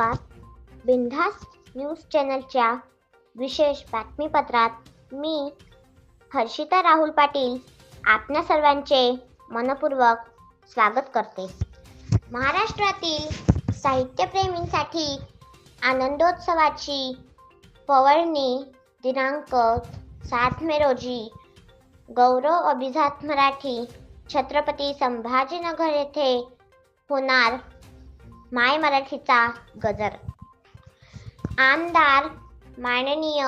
बिंधास news चॅनलच्या विशेष बातमीपत्रात मी हर्षिता राहुल पाटील आपल्या सर्वांचे मनपूर्वक स्वागत करते. महाराष्ट्रातील साहित्यप्रेमींसाठी आनंदोत्सवाची पवळणी दिनांक सात मे रोजी गौरव अभिजात मराठी छत्रपती संभाजीनगर येथे होणार माय मराठीचा गजर. आमदार माननीय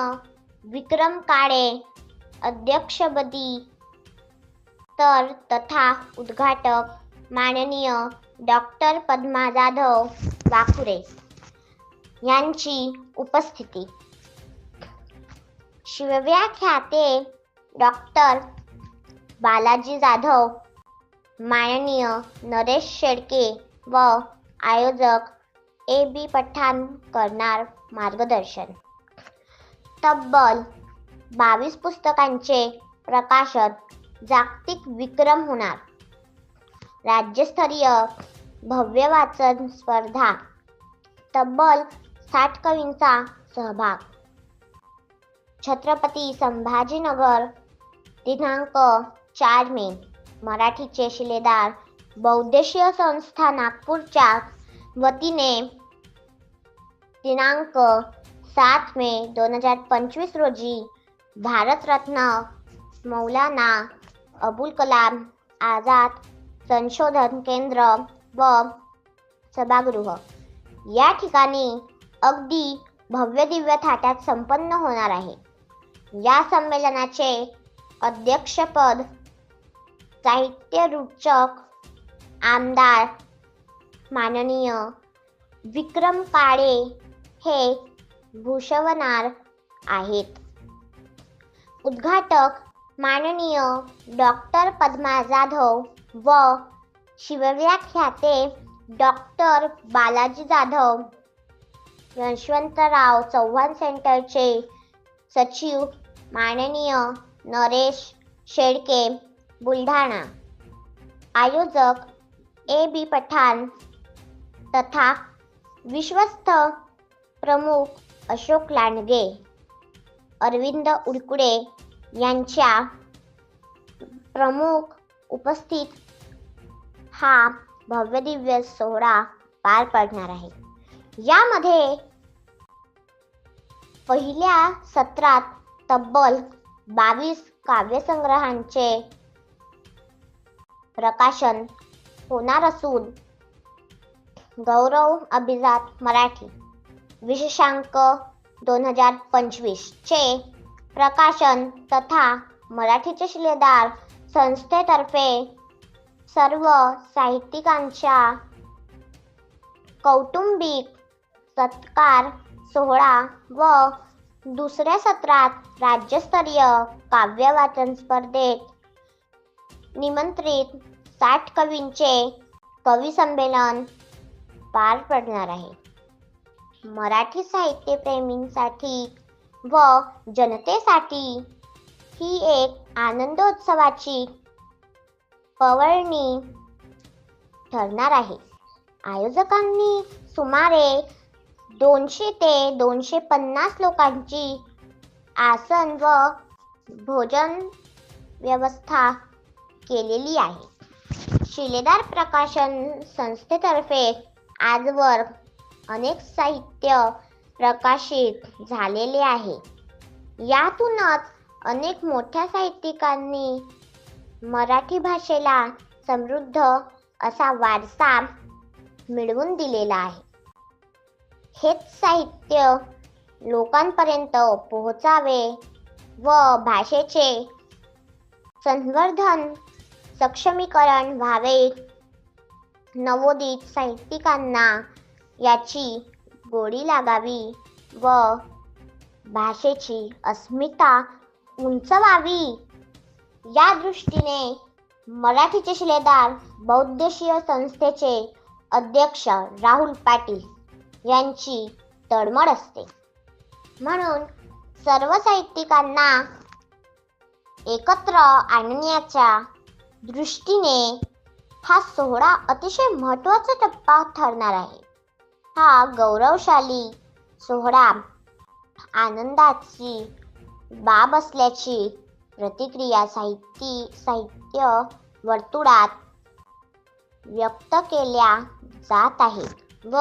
विक्रम काळे अध्यक्षपदी. तर तथा उद्घाटक माननीय डॉक्टर पद्मा जाधव वाकुरे यांची उपस्थिती. शिवव्याख्याते डॉक्टर बालाजी जाधव माननीय नरेश शेडके व आयोजक ए बी पठाण करणार मार्गदर्शन. तब्बल बावीस पुस्तकांचे प्रकाशन जागतिक विक्रम होणार. राज्यस्तरीय भव्य वाचन स्पर्धा. तब्बल साठ कवींचा सहभाग. छत्रपती संभाजीनगर दिनांक चार मे मराठीचे शिलेदार बौद्देशीय संस्था नागपूरच्या वतीने दिनांक सात मे दोन हजार पंचवीस रोजी भारतरत्न मौलाना अबुल कलाम आझाद संशोधन केंद्र व सभागृह. या ठिकाणी अगदी भव्य दिव्य थाटात संपन्न होणार आहे. या संमेलनाचे अध्यक्षपद साहित्य रुचक आमदार माननीय विक्रम काळे हे भूषवणार आहेत. उद्घाटक माननीय डॉक्टर पद्मा जाधव व शिवव्याख्याते डॉक्टर बालाजी जाधव यशवंतराव चव्हाण सेंटरचे सचिव माननीय नरेश शेडके बुलढाणा आयोजक ए बी पठाण. तथा विश्वस्त प्रमुख अशोक लांडगे अरविंद उडकुडे यांच्या प्रमुख उपस्थित हा भव्यदिव्य सोहळा पार पडणार आहे. यामध्ये पहिल्या सत्रात तब्बल बावीस काव्यसंग्रहांचे प्रकाशन होणार असून गौरव अभिजात मराठी. विशेषांक दोन हजार पंचवीसचे प्रकाशन तथा मराठीचे शिलेदार संस्थेतर्फे सर्व साहित्यिकांच्या कौटुंबिक सत्कार सोहळा व दुसऱ्या सत्रात राज्यस्तरीय काव्य वाचन स्पर्धेत निमंत्रित साठ कवींचे कवी संमेलन पार पडणार आहे. मराठी साहित्यप्रेमींसाठी व जनतेसाठी ही एक आनंदोत्सवाची पवळणी ठरणार आहे. आयोजकांनी सुमारे दोनशे ते दोनशे पन्नास लोकांची आसन व भोजन व्यवस्था केलेली आहे. शिलेदार प्रकाशन संस्थेतर्फे आजवर अनेक साहित्य प्रकाशित झालेले आहे. यातूनच अनेक मोठ्या साहित्यिकांनी मराठी भाषेला समृद्ध असा वारसा मिळवून दिलेला आहे. हेच साहित्य लोकांपर्यंत पोहोचावे व भाषेचे संवर्धन सक्षमीकरण व्हावे. नवोदित साहित्यिकांना याची गोडी लागावी व भाषेची अस्मिता उंचवावी. या दृष्टीने मराठीचे शिलेदार बौद्धशीय संस्थेचे अध्यक्ष राहुल पाटील यांची तळमळ असते. म्हणून सर्व साहित्यिकांना एकत्र आणण्याच्या दृष्टीने हा सोहळा अतिशय महत्त्वाचा टप्पा ठरणार आहे. हा गौरवशाली सोहळा आनंदाची बाब असल्याची प्रतिक्रिया साहित्य साहित्य वर्तुळात व्यक्त केल्या जात आहे. व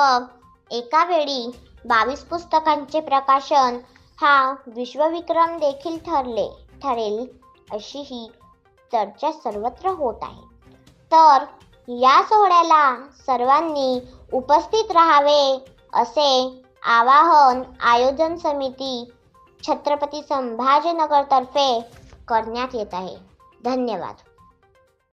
एका वेळी बावीस पुस्तकांचे प्रकाशन हा विश्वविक्रम देखील ठरले ठरेल अशी ही चर्चा सर्वत्र होत आहे. तर या सोहळ्याला सर्वांनी उपस्थित राहावे असे आवाहन आयोजन समिती छत्रपती संभाजीनगरतर्फे करण्यात येत आहे. धन्यवाद.